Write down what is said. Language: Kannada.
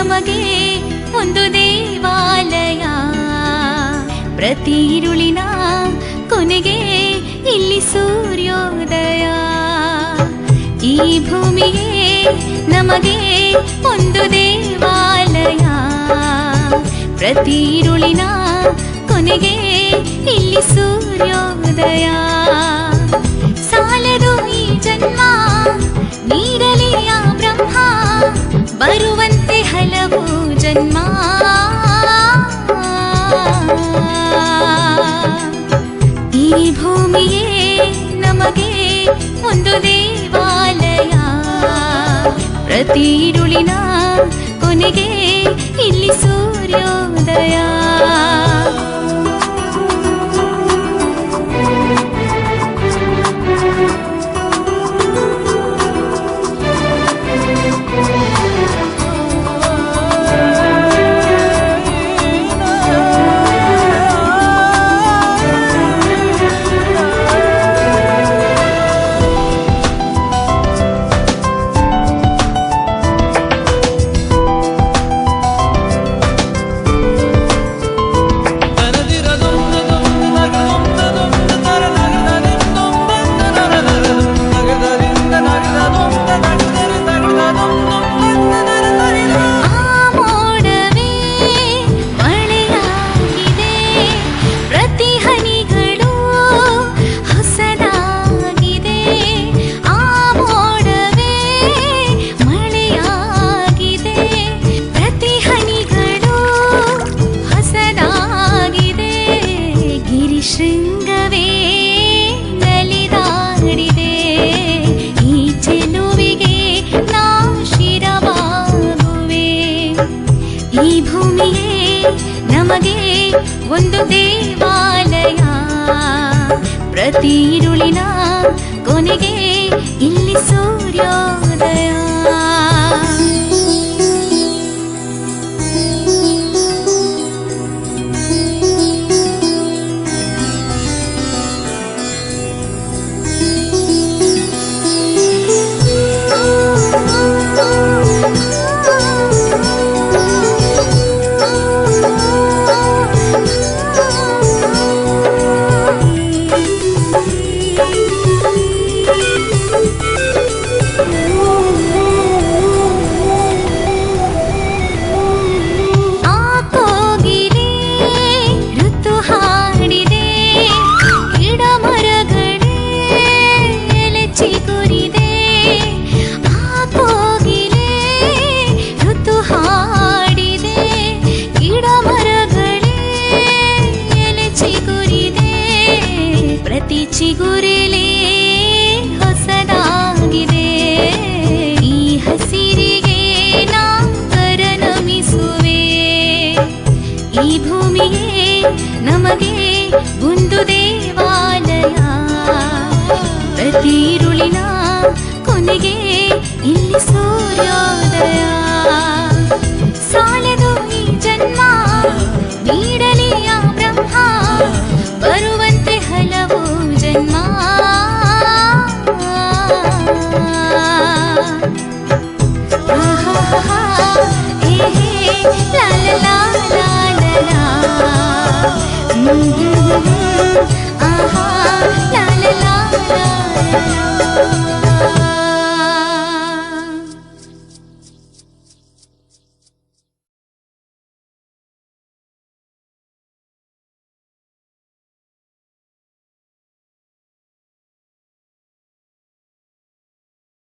ನಮಗೆ ಒಂದು ದೇವಾಲಯ. ಪ್ರತಿ ಇರುಳಿನ ಕೊನೆಗೆ ಇಲ್ಲಿ ಸೂರ್ಯೋದಯ. ಈ ಭೂಮಿಯೇ ನಮಗೆ ಒಂದು ದೇವಾಲಯ. ಪ್ರತಿ ಇರುಳಿನ ಕೊನೆಗೆ ಇಲ್ಲಿ ಸೂರ್ಯೋದಯ. ಸಾಲದು ಈ ಜನ್ಮ ನೀರಲಿಯ ಬ್ರಹ್ಮ ಬರುವ ಜನ್ಮ. ಈ ಭೂಮಿಯೇ ನಮಗೆ ಒಂದು ದೇವಾಲಯ. ಪ್ರತಿ ಇರುಳಿನ ಕೊನೆಗೆ ಇಲ್ಲಿ ಸೂರ್ಯೋದಯ. ಪ್ರತಿ ಇರುಳಿನ ಕೊನೆಗೆ ಇಲ್ಲಿ ಸೂರ್ಯೋದಯ. you. ಈ ಭೂಮಿಯೇ ನಮಗೆ ಒಂದು ದೇವಾಲಯ. ಪ್ರತಿರುಳಿನ ಕೊನೆಗೆ ಇಲ್ಲಿ ಸೂರ್ಯೋದಯ. ಸಾಲದು ಈ ಜನ್ಮ ನೀಡಲಿಯ ಬ್ರಹ್ಮ. ಬರುವಂತೆ ಹಲವು ಜನ್ಮ आहा ला ला ला ला